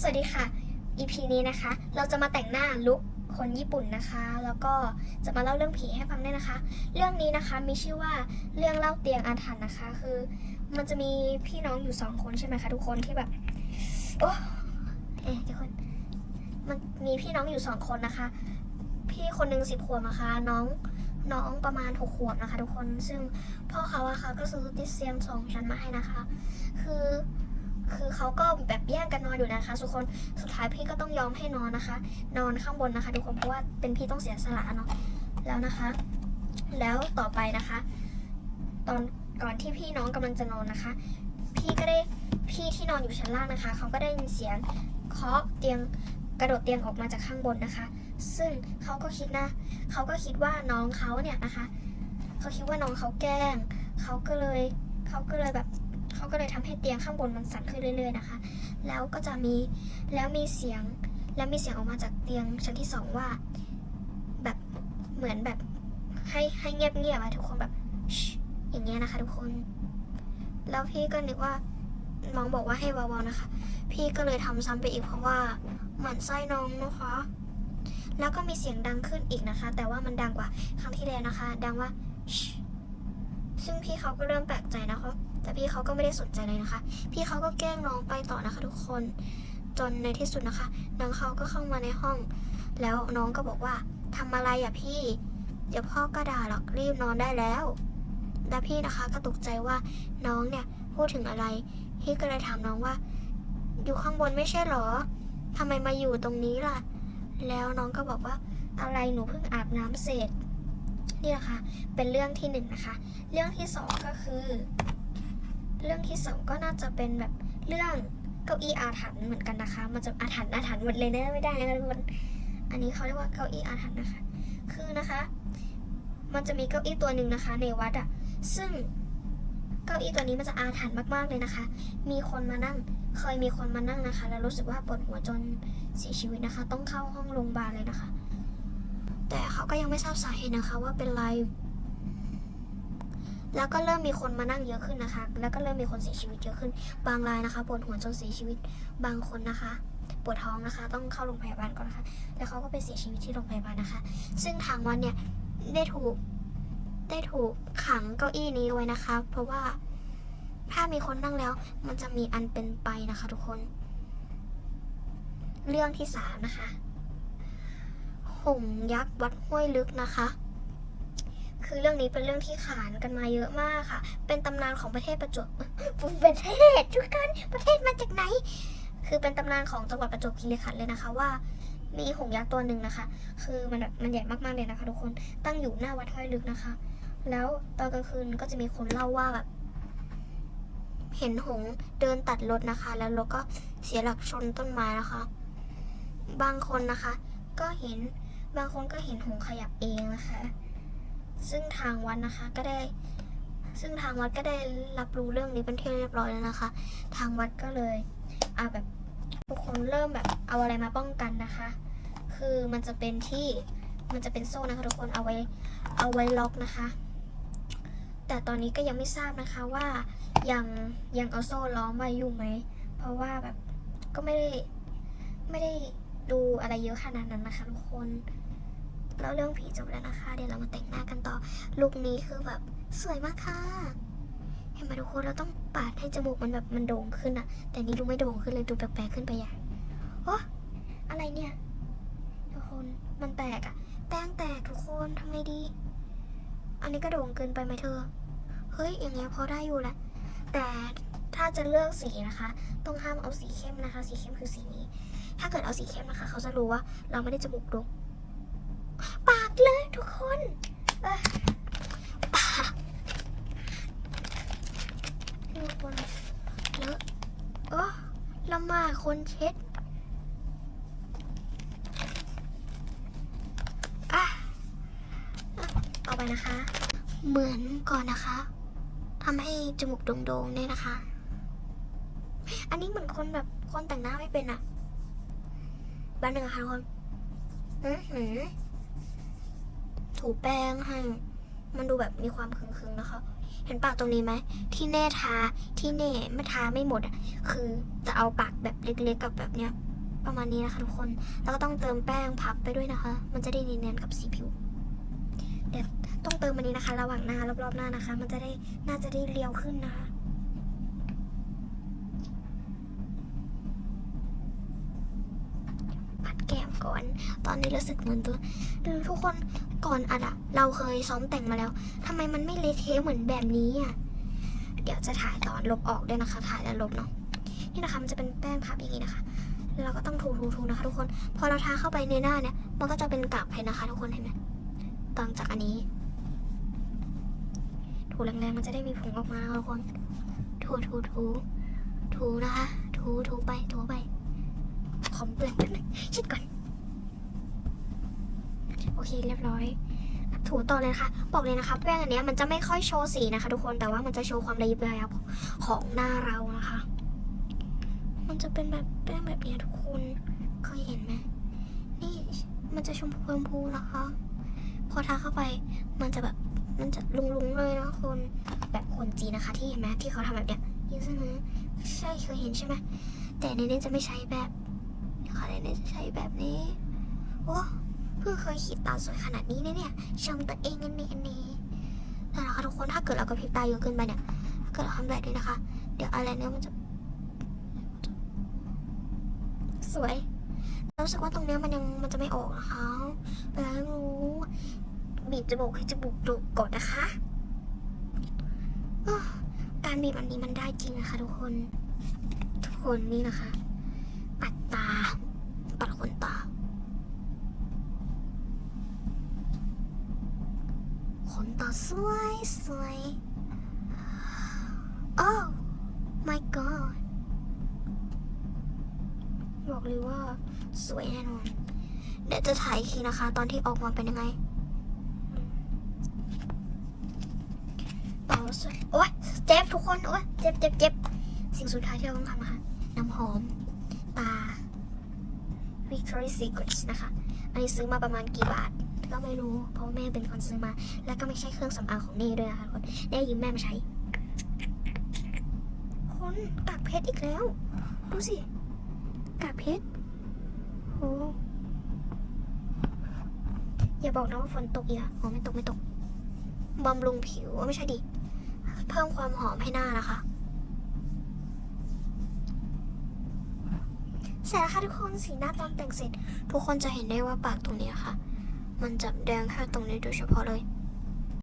สวัสดีค่ะ EP นี้นะคะ เราจะมาแต่งหน้าลุคคนญี่ปุ่นนะคะ แล้วก็จะมาเล่าเรื่องผีให้ฟังด้วยนะคะ เรื่องนี้นะคะมีชื่อว่าเรื่องเล่าเตียงอาถรรพ์นะคะ คือ มันจะมีพี่น้องอยู่สองคนใช่ไหมคะทุกคนที่แบบโอ้เอ๊ะทุกคน มันมีพี่น้องอยู่สองคนนะคะ พี่คนหนึ่งสิบขวบนะคะ น้องน้องประมาณหกขวบนะคะ ทุกคน ซึ่งพ่อเขาอะค่ะก็ซื้อติเซียมสองชั้นมาให้นะคะ คือ คือเขาก็แบบแย่งกันนอนอยู่นะคะทุกคนสุดท้ายพี่ก็ต้องยอมให้นอนนะคะ นอนข้างบนนะคะทุกคนเพราะว่าเป็นพี่ต้องเสียสละเนาะแล้วนะคะ แล้วต่อไปนะคะ ตอนก่อนที่พี่น้องกำลังจะนอนนะคะ พี่ก็ได้พี่ที่นอนอยู่ชั้นล่างนะคะเขาก็ได้ยินเสียงเคาะเตียงกระโดดเตียงออกมาจากข้างบนนะคะ ซึ่งเขาก็คิดนะเขาก็คิดว่าน้องเขาเนี่ยนะคะเขาคิดว่าน้องเขาแกล้งเขาก็เลยเขาก็เลยแบบ เขาก็เลยทำให้เตียงข้างบนมันสั่นขึ้นเรื่อยๆนะคะ แล้วก็จะมีแล้วมีเสียงแล้วมีเสียงออกมาจากเตียงชั้นที่สองว่า แบบเหมือนแบบให้ให้เงียบๆอะทุกคนแบบอย่างเงี้ยนะคะ ทุกคน แล้วพี่ก็นึกว่าน้องบอกว่าให้เบาๆนะคะ พี่ก็เลยทำซ้ำไปอีกเพราะว่าหมันไส้น้องนะคะ แล้วก็มีเสียงดังขึ้นอีกนะคะ แต่ว่ามันดังกว่าครั้งที่แล้วนะคะ ดังว่า ซึ่งพี่เขาก็เริ่มแปลกใจนะคะ แต่พี่เขาก็ไม่ได้สนใจเลยนะคะ พี่เขาก็แกล้งน้องไปต่อนะคะ ทุกคน จนในที่สุดนะคะ น้องเขาก็เข้ามาในห้อง แล้วน้องก็บอกว่าทำอะไรอะพี่ เดี๋ยวพ่อก็ด่าหรอกรีบนอนได้แล้ว แล้วพี่นะคะก็ตกใจว่าน้องเนี่ยพูดถึงอะไร พี่ก็เลยถามน้องว่า อยู่ข้างบนไม่ใช่หรอทำไมมาอยู่ตรงนี้ล่ะ แล้วน้องก็บอกว่าอะไรหนูเพิ่งอาบน้ำเสร็จ นี่นะคะ เป็นเรื่องที่หนึ่งนะคะ เรื่องที่สองก็คือ เรื่องที่สองก็น่าจะเป็นแบบเรื่องเก้าอี้อาถรรพ์เหมือนกันนะคะ มันจะอาถรรพ์อาถรรพ์หมดเลยนะไม่ได้นะทุกคนอันนี้เขาเรียกว่าเก้าอี้อาถรรพ์นะคะ คือนะคะ มันจะมีเก้าอี้ตัวหนึ่งนะคะ ในวัดอะซึ่งเก้าอี้ตัวนี้มันจะอาถรรพ์มากๆเลยนะคะ มีคนมานั่ง เคยมีคนมานั่งนะคะ แล้วรู้สึกว่าปวดหัวจนเสียชีวิตนะคะ ต้องเข้าห้องโรงพยาบาลเลยนะคะ แต่เขาก็ยังไม่ทราบสาเหตุนะคะว่าเป็นไร แล้วก็เริ่มมีคนมานั่งเยอะขึ้นนะคะ แล้วก็เริ่มมีคนเสียชีวิตเยอะขึ้น บางรายนะคะปวดหัวจนเสียชีวิต บางคนนะคะปวดท้องนะคะ ต้องเข้าโรงพยาบาลก่อนนะคะ แล้วเขาก็ไปเสียชีวิตที่โรงพยาบาลนะคะ ซึ่งทางวัดเนี่ยได้ถูกได้ถูกขังเก้าอี้นี้ไว้นะคะ เพราะว่าถ้ามีคนนั่งแล้ว มันจะมีอันเป็นไปนะคะ ทุกคน เรื่องที่สามนะคะ หงยักษ์วัดห้วยลึกนะคะ คือเรื่องนี้เป็นเรื่องที่ขานกันมาเยอะมากค่ะ เป็นตำนานของประเทศประจวบประเทศทุกคนประเทศมาจากไหน คือเป็นตำนานของจังหวัดประจวบคีรีขันธ์เลยนะคะว่ามีหงยักษ์ตัวหนึ่งนะคะ คือมันแบบมันใหญ่มากๆเลยนะคะทุกคน ตั้งอยู่หน้าวัดห้วยลึกนะคะ แล้วตอนกลางคืนก็จะมีคนเล่าว่าแบบเห็นหงส์เดินตัดรถนะคะ แล้วรถก็เสียหลักชนต้นไม้นะคะ บางคนนะคะ ก็เห็น บางคนก็เห็นหงขยับเองนะคะ ซึ่งทางวัดนะคะก็ได้ ซึ่งทางวัดก็ได้รับรู้เรื่องนี้เป็นที่เรียบร้อยแล้วนะคะ ทางวัดก็เลยเอาแบบทุกคนเริ่มแบบเอาอะไรมาป้องกันนะคะ คือมันจะเป็นที่มันจะเป็นโซ่นะคะทุกคนเอาไว้เอาไว้ล็อกนะคะ แต่ตอนนี้ก็ยังไม่ทราบนะคะว่ายังยังเอาโซ่ล้อมไว้อยู่ไหม เพราะว่าแบบก็ไม่ได้ไม่ได้ดูอะไรเยอะขนาดนั้นนะคะทุกคน แล้วเรื่องผีจบแล้วนะคะ เดี๋ยวเรามาแต่งหน้ากันต่อ ลุคนี้คือแบบสวยมากค่ะ เห็นไหมทุกคนเราต้องปาดให้จมูกมันแบบมันโด่งขึ้นอะแต่นี้ดูไม่โด่งขึ้นเลยดูแปลกๆขึ้นไปใหญ่โอ้อะไรเนี่ย ทุกคนมันแตกอะแป้งแตกทุกคนทำไงดี อันนี้ก็โด่งเกินไปไหมเธอ เฮ้ยอย่างเงี้ยพอได้อยู่แหละ แต่ถ้าจะเลือกสีนะคะ ต้องห้ามเอาสีเข้มนะคะ สีเข้มคือสีนี้ ถ้าเกิดเอาสีเข้มนะคะ เขาจะรู้ว่าเราไม่ได้จมูกโด่ง ปากเลยทุกคนปากทุกคนเลอะโอ้ละมาคนเช็ดอะเอาไปนะคะ เหมือนก่อนนะคะทำให้จมูกโด่งๆเนี่ยนะคะ อันนี้เหมือนคนแบบคนแต่งหน้าไม่เป็นอะบ้านหนึ่งค่ะทุกคน อือหือ ถูแป้งให้ มันดูแบบมีความคึงๆนะคะ เห็นปากตรงนี้ไหม ที่เน่ทา ที่เน่ไม่ทาไม่หมดอะคือจะเอาปากแบบเล็กๆกับแบบเนี้ย ประมาณนี้นะคะทุกคน แล้วก็ต้องเติมแป้งพับไปด้วยนะคะ มันจะได้เนียนๆกับสีผิว เดี๋ยวต้องเติมอันนี้นะคะ ระหว่างหน้ารอบๆหน้านะคะ มันจะได้น่าจะได้เรียวขึ้นนะคะปัดแก้มก่อนตอนนี้รู้สึกเหมือนตัวทุกคน ก่อนอัดอะเราเคยซ้อมแต่งมาแล้วทำไมมันไม่เละเทะเหมือนแบบนี้อะเดี๋ยวจะถ่ายตอนลบออกด้วยนะคะ ถ่ายแล้วลบเนาะนี่นะคะมันจะเป็นแป้งพับอย่างนี้นะคะเราก็ต้องถูๆๆนะคะ ทุกคน พอเราทาเข้าไปในหน้าเนี่ย มันก็จะเป็นกากเพชรนะคะ ทุกคนเห็นไหมต่างจากอันนี้ ถูแรงๆมันจะได้มีผงออกมานะคะทุกคน ถูถูถูถูนะคะ ถูถูไปถูไปขอมเปื่อนแป๊บนึงชิดก่อน เคเรียบร้อย ถูต่อเลยนะคะ บอกเลยนะคะแป้งอันนี้มันจะไม่ค่อยโชว์สีนะคะ ทุกคนแต่ว่ามันจะโชว์ความระยิบระยับของหน้าเรานะคะ มันจะเป็นแบบแป้งแบบนี้ทุกคนเคยเห็นไหมนี่มันจะชมพูชมพูนะคะ พอทาเข้าไปมันจะแบบมันจะลุงๆเลยนะคนแบบคนจีนนะคะ ที่เห็นไหมที่เขาทำแบบเนี้ยยิ่งใช่ไหมใช่เคยเห็นใช่ไหมแต่ในนี้จะไม่ใช้แบบค่ะในนี้จะใช้แบบนี้โอ้ เพิ่งเคยขีดตาสวยขนาดนี้นะเนี่ยชมตัวเองอันนี้อันนี้แต่นะคะทุกคนถ้าเกิดเรากระพริบตาเยอะเกินไปเนี่ยถ้าเกิดเราทำแบบนี้นะคะ เดี๋ยวอะไรเนี่ยมันจะ สวยรู้สึกว่าตรงเนี้ยมันยังมันจะไม่ออกนะคะแต่ไม่รู้บีบจมูกให้จมูกดุก่อนนะคะการบีบอันนี้มันได้จริงนะคะทุกคน ทุกคนนี่นะคะ ปัดตา ปัดขนตา ขนตาส วยสวยโอ้ my god บอกเลยว่าสวยแน่นอน เดี๋ยวจะถ่ายอีกทีนะคะ ตอนที่ออกมาเป็นยังไงต่อสวยโอ๊ยเจ็บทุกคน โอ๊ยเจ็บเจ็บเจ็บสิ่งสุดท้ายที่เราต้องทำนะคะ น้ำหอมตา Victory Secrets นะคะ อันนี้ซื้อมาประมาณกี่บาท ก็ไม่รู้ เพราะว่าแม่เป็นคนซื้อมา แล้วก็ไม่ใช่เครื่องสำอางของเน่ด้วยนะคะทุกคนเน่ยืมแม่มาใช้ คนกากเพชรอีกแล้ว ดูสิกากเพชรโอ้อย่าบอกนะว่าฝนตกอีกอะอ๋อไม่ตกไม่ตกบำรุงผิวไม่ใช่ดิ เพิ่มความหอมให้หน้านะคะเสร็จแล้วค่ะทุกคนสีหน้าตอนแต่งเสร็จ ทุกคนจะเห็นได้ว่าปากตรงนี้นะค่ะ มันจะแดงแค่ตรงนี้โดยเฉพาะเลย